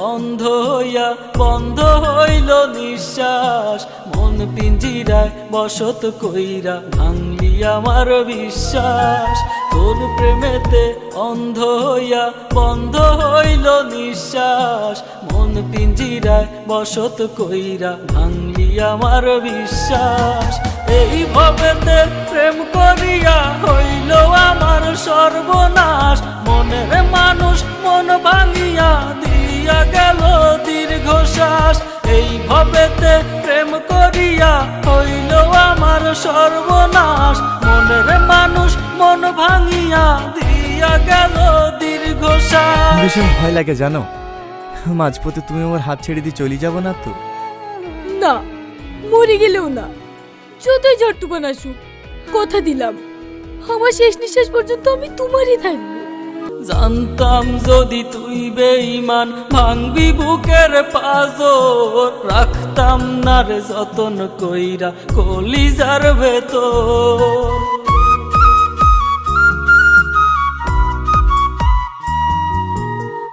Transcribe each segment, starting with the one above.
অন্ধ হইয়া বন্ধ হইল নিঃশ্বাস। মন পিঞ্জিরায় বসত কইরা ভাঙলি আমার বিশ্বাস। তোর প্রেমেতে অন্ধ হইয়া বন্ধ হইল নিঃশ্বাস। মন পিঞ্জিরায় বসত কইরা ভাঙলি আমার বিশ্বাস। এই ভবেতে প্রেম করিয়া হইল আমার সর্বনাশ। সর্বনাশ মনের মানুষ মন ভাঙিয়া দিয়া গেল দীর্ঘশ্বাস। ভীষণ ভয় লাগে জানো? মাঝপথে তুমি আমার হাত ছেড়ে দিয়ে চলে যাব না তো? না মরে গেলেও না। যতই ঝড় তুফান আসুক কথা দিলাম। আমার শেষ নিঃশ্বাস পর্যন্ত আমি তোমারই থাকব। জানতাম যদি তুই বেঈমান, ভাঙবি বুকের পাজর। রাখতাম না রে যতন কইরা কলিজার ভেতর।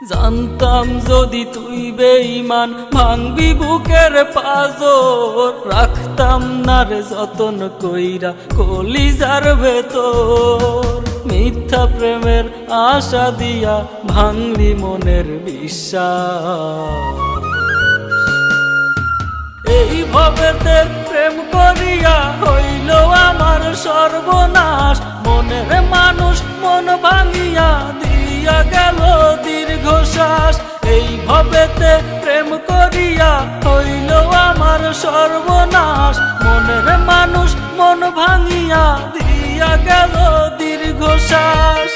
জানতাম যদি তুই বেঈমান, ভাঙবি বুকের পাজর। রাখতাম না রে যতন কইরা কলিজার ভেতর। মিথ্যা প্রেমের আশা দিয়া ভাঙলি মনের বিশ্বাস। এই ভবেতে প্রেম করিয়া হইল আমার সর্বনাশ। মনের মানুষ মন ভাঙিয়া দিয়া গেল দীর্ঘশ্বাস। এই ভবেতে প্রেম করিয়া হইল আমার সর্বনাশ। মনের মানুষ মন ভাঙিয়া দিয়া গেল দীর্ঘশ্বাস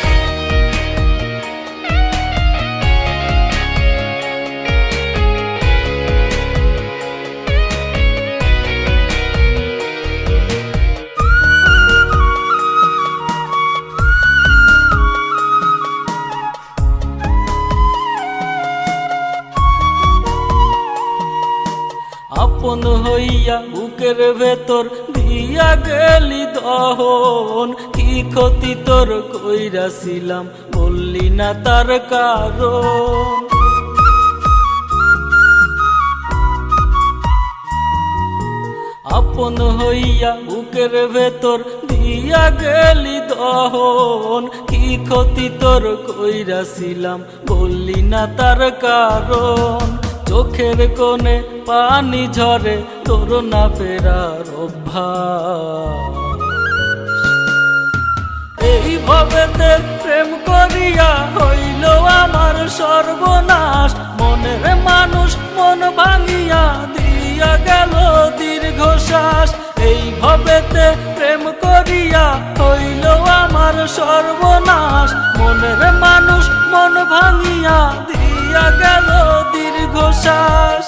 আপন হইয়া বুকের ভেতর দিয়া গেলি দহন। কি ক্ষতি তোর কইরাছিলাম, বললি না তার কারণ। আপন হইয়া বুকের ভেতর দিয়া গেলি দহন। কি ক্ষতি তোর কইরাছিলাম, বললি না তার কারণ। চোখের কোণে পানি ঝরে তোর না ফেরার এই ভবেতে প্রেম করিয়া হইল আমার সর্বনাশ। মনের মানুষ মন ভাঙিয়া দিয়া গেল দীর্ঘশ্বাস। এই ভবেতে প্রেম করিয়া হইল আমার সর্বনাশ। মনের মানুষ মন ভাঙিয়া দিয়া গেল দীর্ঘশ্বাস।